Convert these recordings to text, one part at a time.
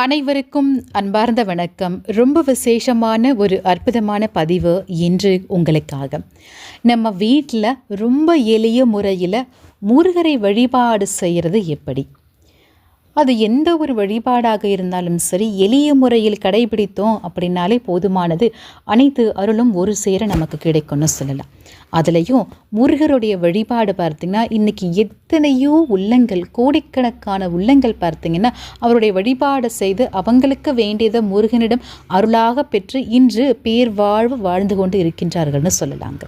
அனைவருக்கும் அன்பார்ந்த வணக்கம். ரொம்ப விசேஷமான ஒரு அற்புதமான பதிவு இன்று உங்களுக்காக. நம்ம வீட்டில் ரொம்ப எளிய முறையில் முருகரை வழிபாடு செய்கிறது எப்படி? அது எந்த ஒரு வழிபாடாக இருந்தாலும் சரி எளிய முறையில் கடைபிடித்தோம் அப்படின்னாலே போதுமானது. அனைத்து அருளும் ஒரு சேர நமக்கு கிடைக்கும்னு சொல்லலாம். அதுலேயும் முருகருடைய வழிபாடு பார்த்திங்கன்னா இன்றைக்கி எத்தனையோ உள்ளங்கள் கோடிக்கணக்கான உள்ளங்கள் பார்த்திங்கன்னா அவருடைய வழிபாடு செய்து அவங்களுக்கு வேண்டியதை முருகனிடம் அருளாக பெற்று இன்று பேர் வாழ்வு வாழ்ந்து கொண்டு இருக்கின்றார்கள்னு சொல்லலாங்க.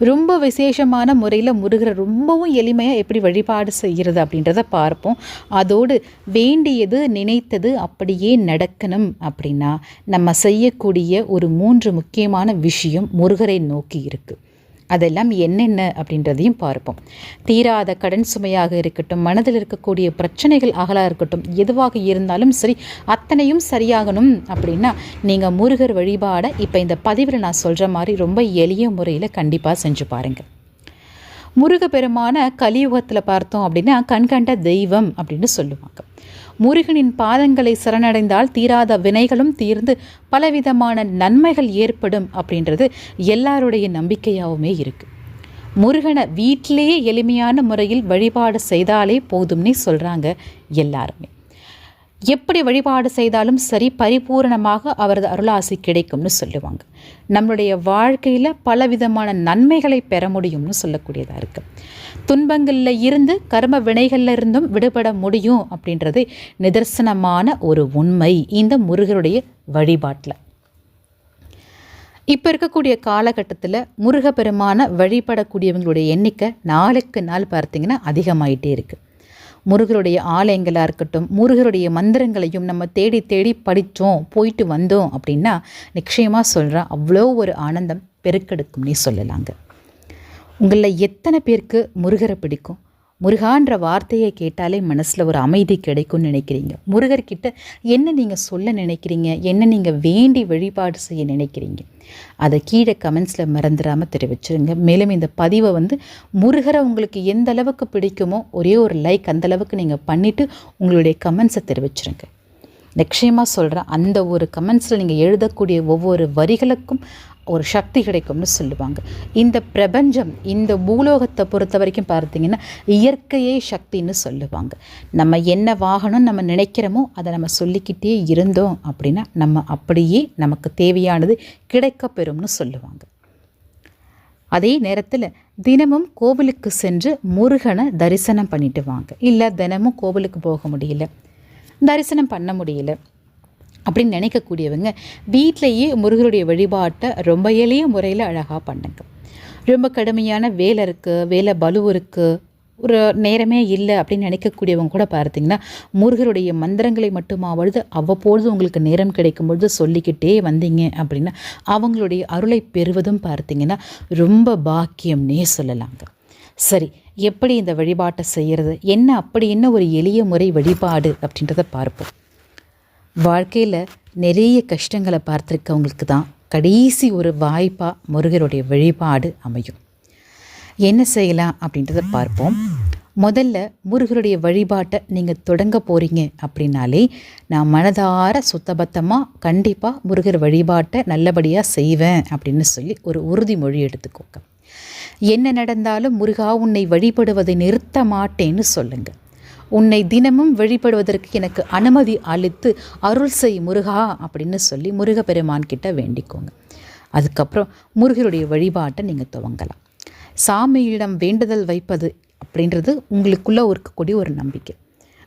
ரொம்ப விசேஷமான முறையில் முருகரை ரொம்பவும் எளிமையாக எப்படி வழிபாடு செய்கிறது அப்படின்றத பார்ப்போம். அதோடு வேண்டியது நினைத்தது அப்படியே நடக்கணும் அப்படின்னா நம்ம செய்யக்கூடிய ஒரு மூன்று முக்கியமான விஷயம் முருகரை நோக்கி இருக்குது அதெல்லாம் என்னென்ன அப்படின்றதையும் பார்ப்போம். தீராத கடன் சுமையாக இருக்கட்டும் மனதில் இருக்கக்கூடிய பிரச்சனைகள் அகலாக இருக்கட்டும் எதுவாக இருந்தாலும் சரி அத்தனையும் சரியாகணும் அப்படின்னா நீங்கள் முருகர் வழிபாடை இப்போ இந்த பதிவில் நான் சொல்கிற மாதிரி ரொம்ப எளிய முறையில் கண்டிப்பாக செஞ்சு பாருங்கள் முருகப்பெருமான கலியுகத்தில் பார்த்தோம் அப்படின்னா கண்கண்ட தெய்வம் அப்படின்னு சொல்லுவாங்க. முருகனின் பாதங்களை சரணடைந்தால் தீராத வினைகளும் தீர்ந்து பலவிதமான நன்மைகள் ஏற்படும் அப்படின்றது எல்லாருடைய நம்பிக்கையாகவுமே இருக்குது முருகனை வீட்டிலேயே எளிமையான முறையில் வழிபாடு செய்தாலே போதும்னே சொல்கிறாங்க எல்லாருமே. எப்படி வழிபாடு செய்தாலும் சரி பரிபூரணமாக அவரது அருளாசி கிடைக்கும்னு சொல்லுவாங்க. நம்மளுடைய வாழ்க்கையில் பலவிதமான நன்மைகளை பெற முடியும்னு சொல்லக்கூடியதாக இருக்குது துன்பங்களில் இருந்து கர்ம வினைகளில் இருந்தும் விடுபட முடியும் அப்படின்றது நிதர்சனமான ஒரு உண்மை இந்த முருகருடைய வழிபாட்டில். இப்போ இருக்கக்கூடிய காலகட்டத்தில் முருகப்பெருமான வழிபடக்கூடியவங்களுடைய எண்ணிக்கை நாளுக்கு நாள் பார்த்திங்கன்னா அதிகமாயிட்டே இருக்குது முருகருடைய ஆலயங்களாக இருக்கட்டும் முருகருடைய மந்திரங்களையும் நம்ம தேடி தேடி படித்தோம் போயிட்டு வந்தோம் அப்படின்னா நிச்சயமாக சொல்கிறேன் அவ்வளோ ஒரு ஆனந்தம் பெருக்கெடுக்கும்னே சொல்லலாங்க. உங்களில் எத்தனை பேருக்கு முருகரை பிடிக்கும்? முருகான்ற வார்த்தையை கேட்டாலே மனசில் ஒரு அமைதி கிடைக்கும்னு நினைக்கிறீங்க. முருகர்கிட்ட என்ன நீங்கள் சொல்ல நினைக்கிறீங்க? என்ன நீங்கள் வேண்டி வழிபாடு செய்ய நினைக்கிறீங்க? அதை கீழே கமெண்ட்ஸில் மறந்துடாமல் தெரிவிச்சிருங்க. மேலும் இந்த பதிவை வந்து முருகரை உங்களுக்கு எந்த அளவுக்கு பிடிக்குமோ ஒரே ஒரு லைக் அந்த அளவுக்கு நீங்கள் பண்ணிவிட்டு உங்களுடைய கமெண்ட்ஸை தெரிவிச்சிருங்க. நிச்சயமாக சொல்கிறேன் அந்த ஒரு கமெண்ட்ஸில் நீங்கள் எழுதக்கூடிய ஒவ்வொரு வரிகளுக்கும் ஒரு சக்தி கிடைக்கும்னு சொல்லுவாங்க. இந்த பிரபஞ்சம் இந்த பூலோகத்தை பொறுத்த வரைக்கும் பார்த்தீங்கன்னா இயற்கையே சக்தின்னு சொல்லுவாங்க. நம்ம என்ன வாகனம் நம்ம நினைக்கிறோமோ அதை நம்ம சொல்லிக்கிட்டே இருந்தோம் அப்படின்னா நம்ம அப்படியே நமக்கு தேவையானது கிடைக்கப்பெறும்னு சொல்லுவாங்க. அதே நேரத்தில் தினமும் கோவிலுக்கு சென்று முருகனை தரிசனம் பண்ணிட்டு வாங்க. இல்லை தினமும் கோவிலுக்கு போக முடியல. தரிசனம் பண்ண முடியல. அப்படின்னு நினைக்கக்கூடியவங்க வீட்டிலேயே முருகருடைய வழிபாட்டை ரொம்ப எளிய முறையில் அழகாக பண்ணுங்க. ரொம்ப கடுமையான வேலை இருக்குது வேலை பலு இருக்குது ஒரு நேரமே இல்லை அப்படின்னு நினைக்கக்கூடியவங்க கூட பார்த்தீங்கன்னா முருகருடைய மந்திரங்களை மட்டுமாவது அவ்வப்பொழுது உங்களுக்கு நேரம் கிடைக்கும் பொழுது சொல்லிக்கிட்டே வந்தீங்க அப்படின்னா அவங்களுடைய அருளை பெறுவதும் பார்த்தீங்கன்னா ரொம்ப பாக்கியம்னே சொல்லலாங்க. சரி எப்படி இந்த வழிபாட்டை செய்கிறது என்ன அப்படி என்ன ஒரு எளிய முறை வழிபாடு அப்படின்றத பார்ப்போம். வாழ்க்கையில் நிறைய கஷ்டங்களை பார்த்துருக்கவங்களுக்கு தான் கடைசி ஒரு வாய்ப்பாக முருகருடைய வழிபாடு அமையும். என்ன செய்யலாம் அப்படின்றத பார்ப்போம். முதல்ல முருகருடைய வழிபாட்டை நீங்கள் தொடங்க போகிறீங்க அப்படின்னாலே நான் மனதார சுத்தபத்தமாக கண்டிப்பாக முருகர் வழிபாட்டை நல்லபடியாக செய்வேன் அப்படின்னு சொல்லி ஒரு உறுதிமொழி எடுத்துக்கோங்க. என்ன நடந்தாலும் முருகா உன்னை வழிபடுவதை நிறுத்த மாட்டேன்னு சொல்லுங்கள் உன்னை தினமும் வழிபடுவதற்கு எனக்கு அனுமதி அளித்து அருள் செய் முருகா அப்படின்னு சொல்லி முருகப்பெருமான் கிட்ட வேண்டிக்கோங்க. அதுக்கப்புறம் முருகருடைய வழிபாட்டை நீங்கள் துவங்கலாம். சாமியிடம் வேண்டுதல் வைப்பது அப்படின்றது உங்களுக்குள்ளே இருக்கக்கூடிய ஒரு நம்பிக்கை.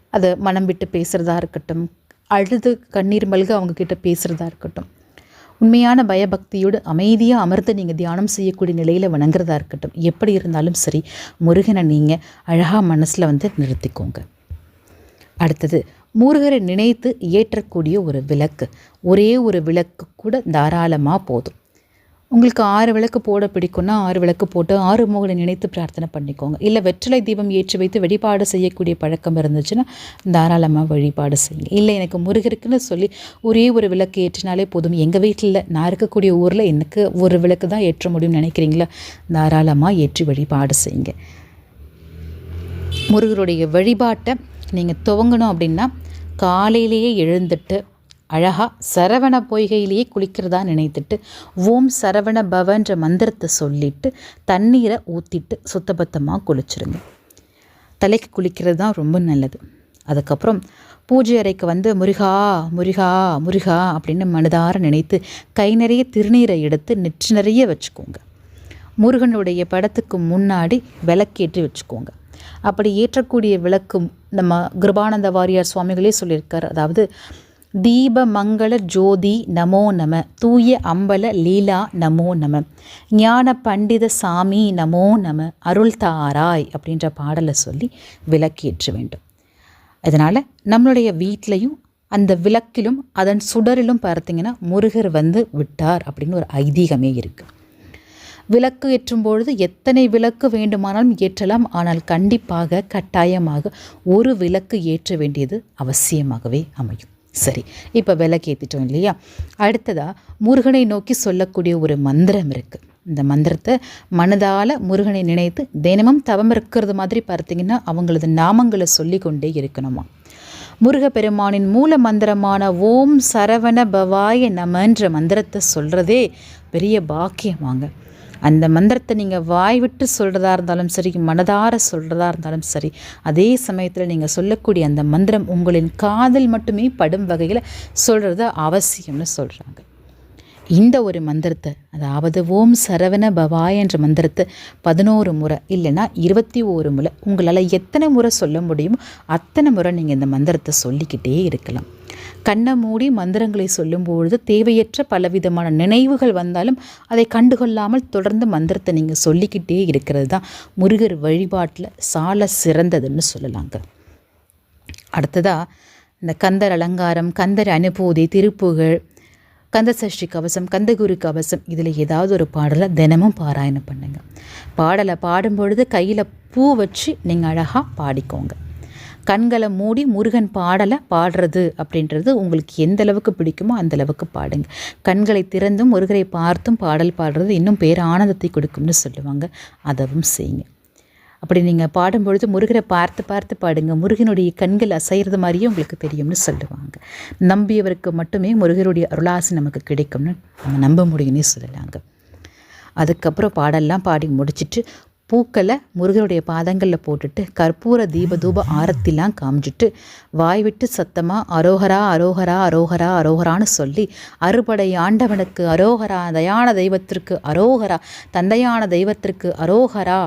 அதை மனம் விட்டு பேசுகிறதா இருக்கட்டும் அழுது கண்ணீர் மல்க அவங்கக்கிட்ட பேசுகிறதா இருக்கட்டும் உண்மையான பயபக்தியோடு அமைதியாக அமர்ந்து நீங்கள் தியானம் செய்யக்கூடிய நிலையில் வணங்குறதா இருக்கட்டும். எப்படி இருந்தாலும் சரி முருகனை நீங்கள் அழகாக மனசில் வந்து நிறுத்திக்கோங்க. அடுத்தது முருகரை நினைத்து ஏற்றக்கூடிய ஒரு விளக்கு. ஒரே ஒரு விளக்கு கூட தாராளமாக போதும். உங்களுக்கு ஆறு விளக்கு போட பிடிக்கும்னா ஆறு விளக்கு போட்டு ஆறு முகலை நினைத்து பிரார்த்தனை பண்ணிக்கோங்க. இல்லை வெற்றிலை தீபம் ஏற்றி வைத்து வழிபாடு செய்யக்கூடிய பழக்கம் இருந்துச்சுன்னா தாராளமாக வழிபாடு செய்யுங்க. இல்லை எனக்கு முருகருக்குன்னு சொல்லி ஒரே ஒரு விளக்கு ஏற்றினாலே போதும். எங்கள் வீட்டில் நான் இருக்கக்கூடிய ஊரில் எனக்கு ஒரு விளக்கு தான் ஏற்ற முடியும்னு நினைக்கிறீங்களா? தாராளமாக ஏற்றி வழிபாடு செய்யுங்க. முருகருடைய வழிபாட்டை நீங்கள் துவங்கணும் அப்படின்னா காலையிலேயே எழுந்துட்டு அழகாக சரவண பொய்கையிலேயே குளிக்கிறதா நினைத்துட்டு ஓம் சரவண பவன்ற மந்திரத்தை சொல்லிட்டு தண்ணீரை ஊற்றிட்டு சுத்தபத்தமாக குளிச்சிருங்க. தலைக்கு குளிக்கிறது தான் ரொம்ப நல்லது. அதுக்கப்புறம் பூஜை அறைக்கு வந்து முருகா முருகா முருகா அப்படின்னு மனதார நினைத்து கை நிறைய திருநீரை எடுத்து நெற்றி நிறைய வச்சுக்கோங்க. முருகனுடைய படத்துக்கு முன்னாடி விளக்கேற்றி வச்சுக்கோங்க. அப்படி ஏற்றக்கூடிய விளக்கு நம்ம கிருபானந்த வாரியார் சுவாமிகளே சொல்லியிருக்கார். அதாவது தீப மங்கள ஜோதி நமோ நம தூய அம்பல லீலா நமோ நம ஞான பண்டித சாமி நமோ நம அருள் தாராய் அப்படின்ற பாடலை சொல்லி விளக்கேற்ற வேண்டும். அதனால் நம்மளுடைய வீட்லேயும் அந்த விளக்கிலும் அதன் சுடரிலும் பார்த்தீங்கன்னா முருகர் வந்து விட்டார் அப்படின்னு ஒரு ஐதீகமே இருக்குது விளக்கு ஏற்றும் பொழுது எத்தனை விளக்கு வேண்டுமானாலும் ஏற்றலாம் ஆனால் கண்டிப்பாக கட்டாயமாக ஒரு விளக்கு ஏற்ற வேண்டியது அவசியமாகவே அமையும். சரி இப்போ விளக்கு ஏற்றிட்டோம் இல்லையா? அடுத்ததாக முருகனை நோக்கி சொல்லக்கூடிய ஒரு மந்திரம் இருக்குது இந்த மந்திரத்தை மனதால் முருகனை நினைத்து தினமும் தவம் இருக்கிறது மாதிரி பார்த்தீங்கன்னா அவங்களது நாமங்களை சொல்லி கொண்டே இருக்கணுமா? முருகப்பெருமானின் மூல மந்திரமான ஓம் சரவண பவாய நமன்ற மந்திரத்தை சொல்கிறதே பெரிய பாக்கியமாங்க. அந்த மந்திரத்தை நீங்கள் வாய் விட்டு சொல்கிறதா இருந்தாலும் சரி மனதார சொல்கிறதா இருந்தாலும் சரி அதே சமயத்தில் நீங்கள் சொல்லக்கூடிய அந்த மந்திரம் உங்களின் காதில் மட்டுமே படும் வகையில் சொல்கிறது அவசியம்னு சொல்கிறாங்க இந்த ஒரு மந்திரத்தை அதாவது ஓம் சரவண பவாய் என்ற மந்திரத்தை பதினோரு முறை இல்லைன்னா இருபத்தி ஓரு முறை உங்களால் எத்தனை முறை சொல்ல முடியுமோ அத்தனை முறை நீங்கள் இந்த மந்திரத்தை சொல்லிக்கிட்டே இருக்கலாம். கண்ணை மூடி மந்திரங்களை சொல்லும்பொழுது தேவையற்ற பலவிதமான நினைவுகள் வந்தாலும் அதை கண்டுகொள்ளாமல் தொடர்ந்து மந்திரத்தை நீங்கள் சொல்லிக்கிட்டே இருக்கிறது தான் முருகர் வழிபாட்டில் சால சிறந்ததுன்னு சொல்லலாங்க. அடுத்ததாக இந்த கந்தர் அலங்காரம் கந்தர் அனுபூதி திருப்புகழ் கந்த சஷ்டி கவசம் கந்தகுரு கவசம் இதில் ஏதாவது ஒரு பாடலை தினமும் பாராயணம் பண்ணுங்கள் பாடலை பாடும்பொழுது கையில் பூ வச்சு நீங்கள் அழகாக பாடிக்கோங்க. கண்களை மூடி முருகன் பாடலை பாடுறது அப்படின்றது உங்களுக்கு எந்த அளவுக்கு பிடிக்குமோ அந்த அளவுக்கு பாடுங்க. கண்களை திறந்தும் முருகரை பார்த்தும் பாடல் பாடுறது இன்னும் பேர் ஆனந்தத்தை கொடுக்கும்னு சொல்லுவாங்க. அதவும் செய்யுங்க. அப்படி நீங்கள் பாடும்பொழுது முருகரை பார்த்து பார்த்து பாடுங்க. முருகனுடைய கண்கள் அசைகிறது மாதிரியே உங்களுக்கு தெரியும்னு சொல்லுவாங்க. நம்பியவருக்கு மட்டுமே முருகருடைய அருளாசி நமக்கு கிடைக்கும்னு நம்ம நம்ப முடியும்னே சொல்லலாங்க. அதுக்கப்புறம் பாடெல்லாம் பாடி முடிச்சுட்டு பூக்களை முருகனுடைய பாதங்களில் போட்டுட்டு கற்பூர தீப தூப ஆரத்திலாம் காமிச்சிட்டு வாய் விட்டு சத்தமாக அரோகரா அரோகரா அரோகரா அரோகரான்னு சொல்லி அறுபடை ஆண்டவனுக்கு அரோகரா தயான தெய்வத்திற்கு அரோகரா தந்தையான தெய்வத்திற்கு அரோகரா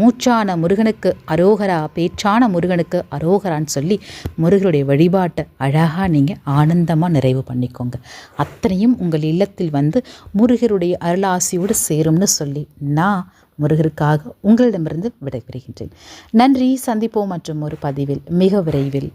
மூச்சான முருகனுக்கு அரோகரா பேச்சான முருகனுக்கு அரோகரான்னு சொல்லி முருகனுடைய வழிபாட்டை அழகாக நீங்கள் ஆனந்தமாக நிறைவு பண்ணிக்கோங்க. அத்தனையும் உங்கள் இல்லத்தில் வந்து முருகருடைய அருளாசியோடு சேரும்னு சொல்லி நான் முருகருக்காக உங்களிடமிருந்து விடைபெறுகின்றேன். நன்றி சந்திப்போம் மற்றும் ஒரு பதிவில் மிக விரைவில்